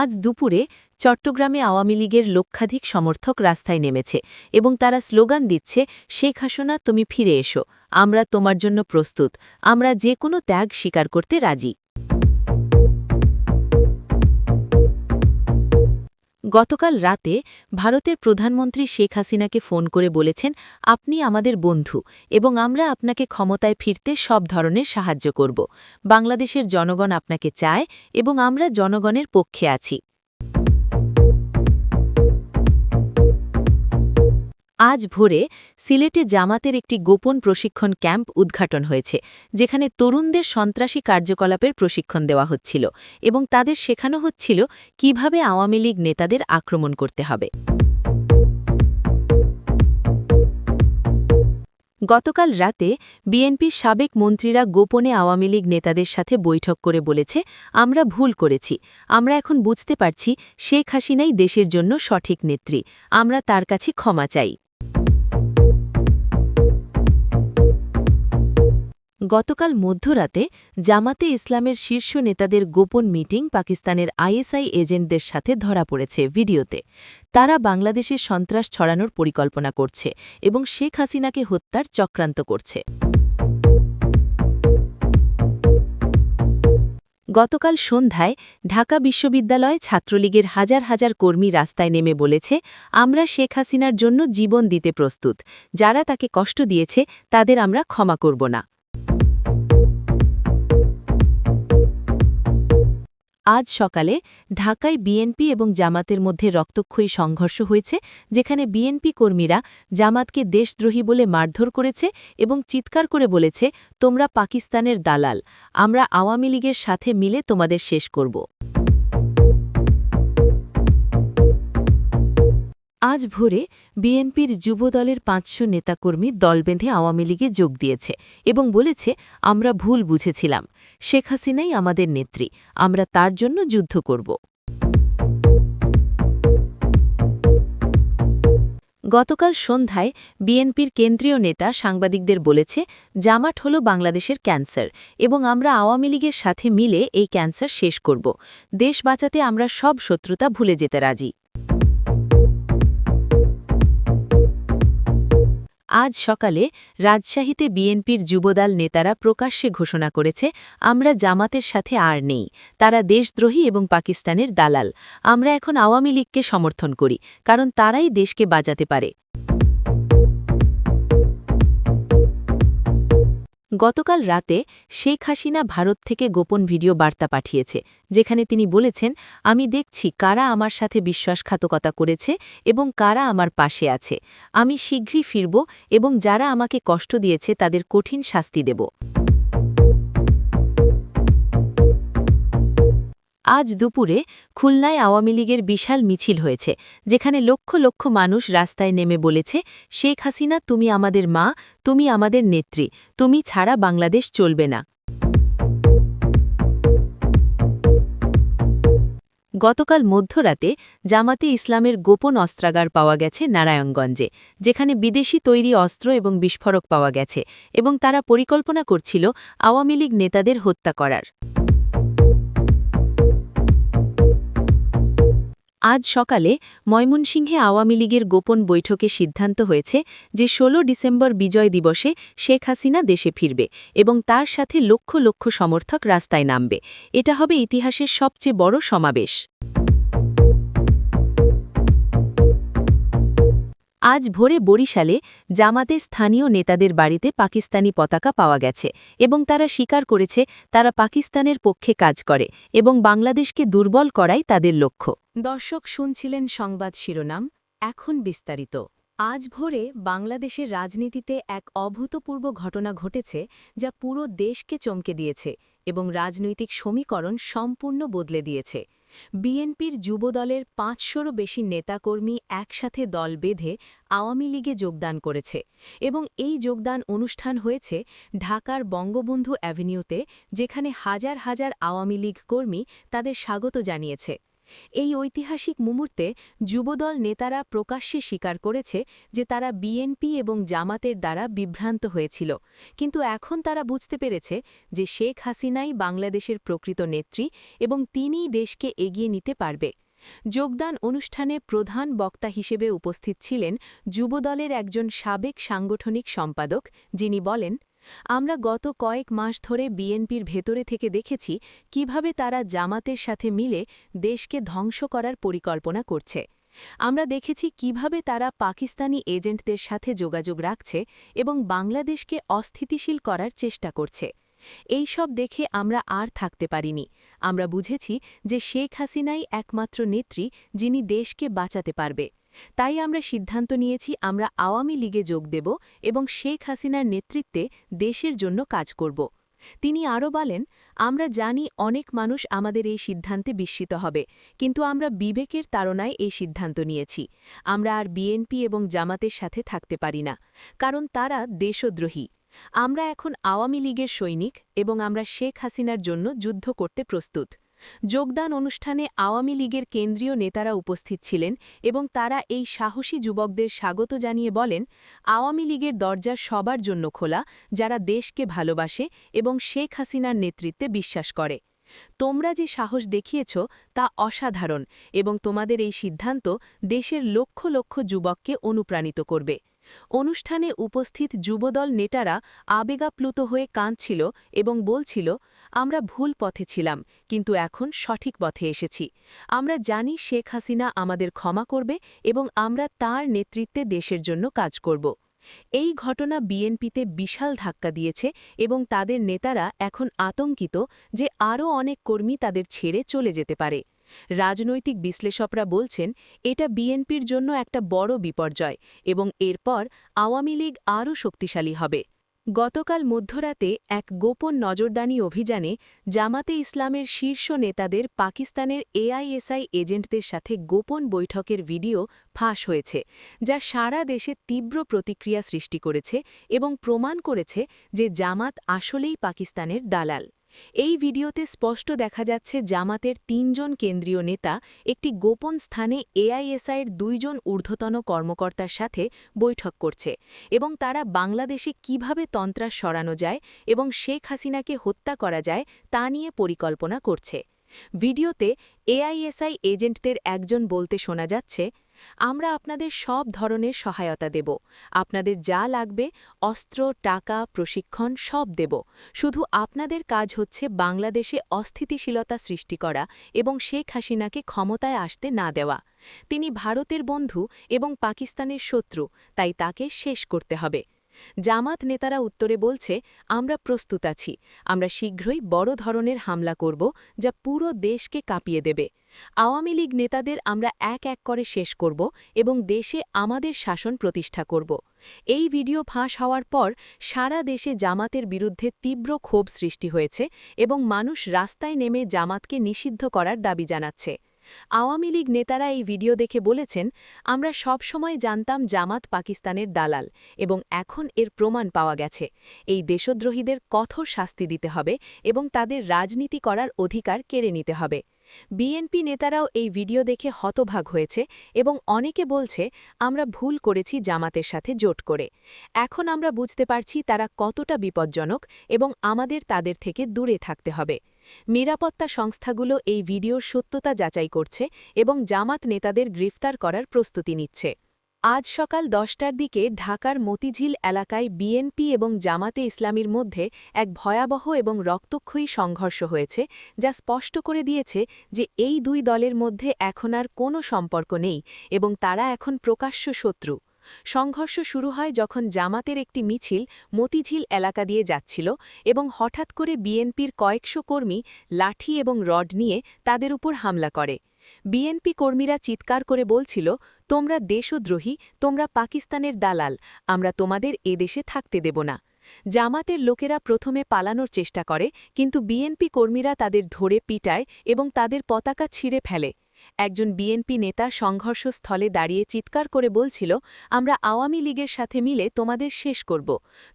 আজ দুপুরে চট্টগ্রামে আওয়ামী লীগের লক্ষাধিক সমর্থক রাস্তায় নেমেছে এবং তারা স্লোগান দিচ্ছে, শেখ হাসনা, তুমি ফিরে এসো। আমরা তোমার জন্য প্রস্তুত। আমরা যে কোনো ত্যাগ স্বীকার করতে রাজি। গতকাল রাতে ভারতের প্রধানমন্ত্রী শেখ হাসিনাকে ফোন করে বলেছেন, আপনি আমাদের বন্ধু এবং আমরা আপনাকে ক্ষমতায় ফিরতে সব ধরনের সাহায্য করব। বাংলাদেশের জনগণ আপনাকে চায় এবং আমরা জনগণের পক্ষে আছি। আজ ভোরে সিলেটে জামাতের একটি গোপন প্রশিক্ষণ ক্যাম্প উদ্ঘাটন হয়েছে, যেখানে তরুণদের সন্ত্রাসী কার্যকলাপের প্রশিক্ষণ দেওয়া হচ্ছিল এবং তাদের শেখানো হচ্ছিল কীভাবে আওয়ামী লীগ নেতাদের আক্রমণ করতে হবে। গতকাল রাতে বিএনপির সাবেক মন্ত্রীরা গোপনে আওয়ামী লীগ নেতাদের সাথে বৈঠক করে বলেছে, আমরা ভুল করেছি। আমরা এখন বুঝতে পারছি শেখ হাসিনাই দেশের জন্য সঠিক নেত্রী। আমরা তার কাছে ক্ষমা চাই। গতকাল মধ্যরাতে জামাতে ইসলামের শীর্ষ নেতাদের গোপন মিটিং পাকিস্তানের আইএসআই এজেন্টদের সাথে ধরা পড়েছে ভিডিওতে। তারা বাংলাদেশের সন্ত্রাস ছড়ানোর পরিকল্পনা করছে এবং শেখ হাসিনাকে হত্যার চক্রান্ত করছে। গতকাল সন্ধ্যায় ঢাকা বিশ্ববিদ্যালয়ে ছাত্রলীগের হাজার হাজার কর্মী রাস্তায় নেমে বলেছে, আমরা শেখ হাসিনার জন্য জীবন দিতে প্রস্তুত। যারা তাকে কষ্ট দিয়েছে, তাদের আমরা ক্ষমা করব না। আজ সকালে ঢাকায় বিএনপি এবং জামাতের মধ্যে রক্তক্ষয়ী সংঘর্ষ হয়েছে, যেখানে বিএনপি কর্মীরা জামাতকে দেশদ্রোহী বলে মারধর করেছে এবং চিৎকার করে বলেছে, তোমরা পাকিস্তানের দালাল, আমরা আওয়ামী লীগের সাথে মিলে তোমাদের শেষ করব। আজ ভোরে বিএনপির যুবদলের পাঁচশো নেতাকর্মী দল বেঁধে আওয়ামী লীগে যোগ দিয়েছে এবং বলেছে, আমরা ভুল বুঝেছিলাম। শেখ হাসিনাই আমাদের নেত্রী। আমরা তার জন্য যুদ্ধ করব। গতকাল সন্ধ্যায় বিএনপির কেন্দ্রীয় নেতা সাংবাদিকদের বলেছে, জামাট হল বাংলাদেশের ক্যান্সার এবং আমরা আওয়ামী লীগের সাথে মিলে এই ক্যান্সার শেষ করব। দেশ বাঁচাতে আমরা সব শত্রুতা ভুলে যেতে রাজি। আজ সকালে রাজশাহীতে বিএনপির যুবদল নেতারা প্রকাশ্যে ঘোষণা করেছে, আমরা জামাতের সাথে আর নেই, তারা দেশদ্রোহী এবং পাকিস্তানের দালাল, আমরা এখন আওয়ামী লীগকে সমর্থন করি, কারণ তারাই দেশকে বাজাতে পারে। গতকাল রাতে শেখ হাসিনা ভারত থেকে গোপন ভিডিও বার্তা পাঠিয়েছে, যেখানে তিনি বলেছেন, আমি দেখছি কারা আমার সাথে বিশ্বাসঘাতকতা করেছে এবং কারা আমার পাশে আছে। আমি শীঘ্রই ফিরব এবং যারা আমাকে কষ্ট দিয়েছে তাদের কঠিন শাস্তি দেব। আজ দুপুরে খুলনায় আওয়ামী লীগের বিশাল মিছিল হয়েছে, যেখানে লক্ষ লক্ষ মানুষ রাস্তায় নেমে বলেছে, শেখ হাসিনা, তুমি আমাদের মা, তুমি আমাদের নেত্রী, তুমি ছাড়া বাংলাদেশ চলবে না। গতকাল মধ্যরাতে জামাতে ইসলামের গোপন অস্ত্রাগার পাওয়া গেছে নারায়ণগঞ্জে, যেখানে বিদেশি তৈরি অস্ত্র এবং বিস্ফোরক পাওয়া গেছে এবং তারা পরিকল্পনা করছিল আওয়ামী লীগ নেতাদের হত্যা করার। আজ সকালে ময়মনসিংহে আওয়ামী লীগের গোপন বৈঠকে সিদ্ধান্ত হয়েছে যে ১৬ ডিসেম্বর বিজয় দিবসে শেখ হাসিনা দেশে ফিরবে এবং তার সাথে লক্ষ লক্ষ সমর্থক রাস্তায় নামবে। এটা হবে ইতিহাসের সবচেয়ে বড় সমাবেশ। আজ ভোরে বরিশালে জামাতের স্থানীয় নেতাদের বাড়িতে পাকিস্তানি পতাকা পাওয়া গেছে এবং তারা স্বীকার করেছে তারা পাকিস্তানের পক্ষে কাজ করে এবং বাংলাদেশকে দুর্বল করাই তাদের লক্ষ্য। দর্শক, শুনছিলেন সংবাদ শিরোনাম, এখন বিস্তারিত। আজ ভোরে বাংলাদেশের রাজনীতিতে এক অভূতপূর্ব ঘটনা ঘটেছে যা পুরো দেশকে চমকে দিয়েছে এবং রাজনৈতিক সমীকরণ সম্পূর্ণ বদলে দিয়েছে। বিএনপির যুবদলের পাঁচশোরও বেশি নেতাকর্মী একসাথে দল বেঁধে আওয়ামী লীগে যোগদান করেছে এবং এই যোগদান অনুষ্ঠান হয়েছে ঢাকার বঙ্গবন্ধু অ্যাভিনিউতে, যেখানে হাজার হাজার আওয়ামী লীগ কর্মী তাদের স্বাগত জানিয়েছে। এই ঐতিহাসিক মুহূর্তে যুবদল নেতারা প্রকাশ্যে স্বীকার করেছে যে তারা বিএনপি এবং জামাতের দ্বারা বিভ্রান্ত হয়েছিল। কিন্তু এখন তারা বুঝতে পেরেছে যে শেখ হাসিনাই বাংলাদেশের প্রকৃত নেত্রী এবং তিনিই দেশকে এগিয়ে নিতে পারবে। যোগদান অনুষ্ঠানে প্রধান বক্তা হিসেবে উপস্থিত ছিলেন যুবদলের একজন সাবেক সাংগঠনিক সম্পাদক, যিনি বলেন আমরা গত কয়েক মাস ধরে বিএনপির ভেতরে থেকে দেখেছি কীভাবে তারা জামাতের সাথে মিলে দেশকে ধ্বংস করার পরিকল্পনা করছে। আমরা দেখেছি কীভাবে তারা পাকিস্তানি এজেন্টদের সাথে যোগাযোগ রাখছে এবং বাংলাদেশকে অস্থিতিশীল করার চেষ্টা করছে। এই সব দেখে আমরা আর থাকতে পারিনি। আমরা বুঝেছি যে শেখ হাসিনাই একমাত্র নেত্রী যিনি দেশকে বাঁচাতে পারবে। তাই আমরা সিদ্ধান্ত নিয়েছি আমরা আওয়ামী লীগে যোগ দেব এবং শেখ হাসিনার নেতৃত্বে দেশের জন্য কাজ করব। তিনি আরও বলেন, আমরা জানি অনেক মানুষ আমাদের এই সিদ্ধান্তে বিস্মিত হবে, কিন্তু আমরা বিবেকের তাড়নায় এই সিদ্ধান্ত নিয়েছি। আমরা আর বিএনপি এবং জামাতের সাথে থাকতে পারি না, কারণ তারা দেশদ্রোহী। আমরা এখন আওয়ামী লীগের সৈনিক এবং আমরা শেখ হাসিনার জন্য যুদ্ধ করতে প্রস্তুত। যোগদান অনুষ্ঠানে আওয়ামী লীগের কেন্দ্রীয় নেতারা উপস্থিত ছিলেন এবং তারা এই সাহসী যুবকদের স্বাগত জানিয়ে বলেন, আওয়ামী লীগের দরজা সবার জন্য খোলা, যারা দেশকে ভালোবাসে এবং শেখ হাসিনার নেতৃত্বে বিশ্বাস করে। তোমরা যে সাহস দেখিয়েছ তা অসাধারণ এবং তোমাদের এই সিদ্ধান্ত দেশের লক্ষ লক্ষ যুবককে অনুপ্রাণিত করবে। অনুষ্ঠানে উপস্থিত যুবদল নেতারা আবেগাপ্লুত হয়ে কাঁদছিল এবং বলছিল আমরা ভুল পথে ছিলাম, কিন্তু এখন সঠিক পথে এসেছি। আমরা জানি শেখ হাসিনা আমাদের ক্ষমা করবে এবং আমরা তার নেতৃত্বে দেশের জন্য কাজ করব। এই ঘটনা বিএনপিতে বিশাল ধাক্কা দিয়েছে এবং তাদের নেতারা এখন আতঙ্কিত যে আরও অনেক কর্মী তাদের ছেড়ে চলে যেতে পারে। রাজনৈতিক বিশ্লেষকরা বলছেন, এটা বিএনপির জন্য একটা বড় বিপর্যয় এবং এরপর আওয়ামী লীগ আরও শক্তিশালী হবে। গতকাল মধ্যরাতে এক গোপন নজরদানি অভিযানে জামাতে ইসলামের শীর্ষ নেতাদের পাকিস্তানের এআইএসআই এজেন্টদের সাথে গোপন বৈঠকের ভিডিও ফাঁস হয়েছে, যা সারা দেশে তীব্র প্রতিক্রিয়া সৃষ্টি করেছে এবং প্রমাণ করেছে যে জামাত আসলেই পাকিস্তানের দালাল। এই ভিডিওতে স্পষ্ট দেখা যাচ্ছে জামাতের তিনজন কেন্দ্রীয় নেতা একটি গোপন স্থানে এআইএসআইয়ের দুইজন ঊর্ধ্বতন কর্মকর্তার সাথে বৈঠক করছে এবং তারা বাংলাদেশে কীভাবে তন্ত্রাস সরানো যায় এবং শেখ হাসিনাকে হত্যা করা যায় তা নিয়ে পরিকল্পনা করছে। ভিডিওতে এআইএসআই এজেন্টদের একজন বলতে শোনা যাচ্ছে আমরা আপনাদের সব ধরনের সহায়তা দেব। আপনাদের যা লাগবে, অস্ত্র, টাকা, প্রশিক্ষণ, সব দেব। শুধু আপনাদের কাজ হচ্ছে বাংলাদেশে অস্থিতিশীলতা সৃষ্টি করা এবং শেখ হাসিনাকে ক্ষমতায় আসতে না দেওয়া। তিনি ভারতের বন্ধু এবং পাকিস্তানের শত্রু, তাই তাকে শেষ করতে হবে। জামাত নেতারা উত্তরে বলছে, আমরা প্রস্তুত আছি। আমরা শীঘ্রই বড় ধরনের হামলা করব যা পুরো দেশকে কাঁপিয়ে দেবে। আওয়ামী লীগ নেতাদের আমরা এক এক করে শেষ করব এবং দেশে আমাদের শাসন প্রতিষ্ঠা করব। এই ভিডিও ফাঁস হওয়ার পর সারা দেশে জামাতের বিরুদ্ধে তীব্র ক্ষোভ সৃষ্টি হয়েছে এবং মানুষ রাস্তায় নেমে জামাতকে নিষিদ্ধ করার দাবি জানাচ্ছে। আওয়ামী লীগ নেতারা এই ভিডিও দেখে বলেছেন, আমরা সব সময় জানতাম জামাত পাকিস্তানের দালাল এবং এখন এর প্রমাণ পাওয়া গেছে। এই দেশদ্রোহীদের কঠোর শাস্তি দিতে হবে এবং তাদের রাজনীতি করার অধিকার কেড়ে নিতে হবে। বিএনপি নেতারাও এই ভিডিও দেখে হতভাগ হয়েছে এবং অনেকে বলছে, আমরা ভুল করেছি জামাতের সাথে জোট করে। এখন আমরা বুঝতে পারছি তারা কতটা বিপজ্জনক এবং আমাদের তাদের থেকে দূরে থাকতে হবে। নিরাপত্তা সংস্থাগুলো এই ভিডিওর সত্যতা যাচাই করছে এবং জামাত নেতাদের গ্রেফতার করার প্রস্তুতি নিচ্ছে। আজ সকাল দশটার দিকে ঢাকার মতিঝিল এলাকায় বিএনপি এবং জামাতে ইসলামীর মধ্যে এক ভয়াবহ এবং রক্তক্ষয়ী সংঘর্ষ হয়েছে, যা স্পষ্ট করে দিয়েছে যে এই দুই দলের মধ্যে এখন আর কোনো সম্পর্ক নেই এবং তারা এখন প্রকাশ্য শত্রু। সংঘর্ষ শুরু হয় যখন জামাতের একটি মিছিল মতিঝিল এলাকা দিয়ে যাচ্ছিল এবং হঠাৎ করে বিএনপির কয়েকশো কর্মী লাঠি এবং রড নিয়ে তাদের উপর হামলা করে। বিএনপি কর্মীরা চিৎকার করে বলছিল, তোমরা দেশদ্রোহী, তোমরা পাকিস্তানের দালাল, আমরা তোমাদের এদেশে থাকতে দেব না। জামাতের লোকেরা প্রথমে পালানোর চেষ্টা করে, কিন্তু বিএনপি কর্মীরা তাদের ধরে পিটায় এবং তাদের পতাকা ছিঁড়ে ফেলে। একজন বিএনপি নেতা সংঘর্ষস্থলে দাঁড়িয়ে চিৎকার করে বলছিল, আমরা আওয়ামী লীগের সাথে মিলে তোমাদের শেষ করব।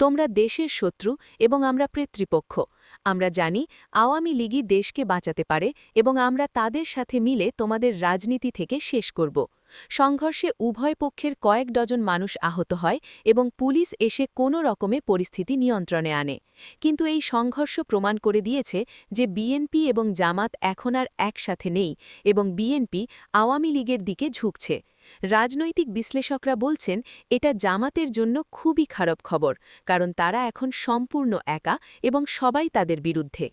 তোমরা দেশের শত্রু এবং আমরা পিতৃপক্ষ আমরা জানি, আওয়ামী লীগই দেশকে বাঁচাতে পারে এবং আমরা তাদের সাথে মিলে তোমাদের রাজনীতি থেকে শেষ করব। সংঘর্ষে উভয় পক্ষের কয়েক ডজন মানুষ আহত হয় এবং পুলিশ এসে কোনো রকমে পরিস্থিতি নিয়ন্ত্রণে আনে। কিন্তু এই সংঘর্ষ প্রমাণ করে দিয়েছে যে বিএনপি এবং জামাত এখন আর একসাথে নেই এবং বিএনপি আওয়ামী লীগের দিকে ঝুঁকছে। রাজনৈতিক বিশ্লেষকরা বলছেন, এটা জামাতের জন্য খুবই খারাপ খবর, কারণ তারা এখন সম্পূর্ণ একা এবং সবাই তাদের বিরুদ্ধে।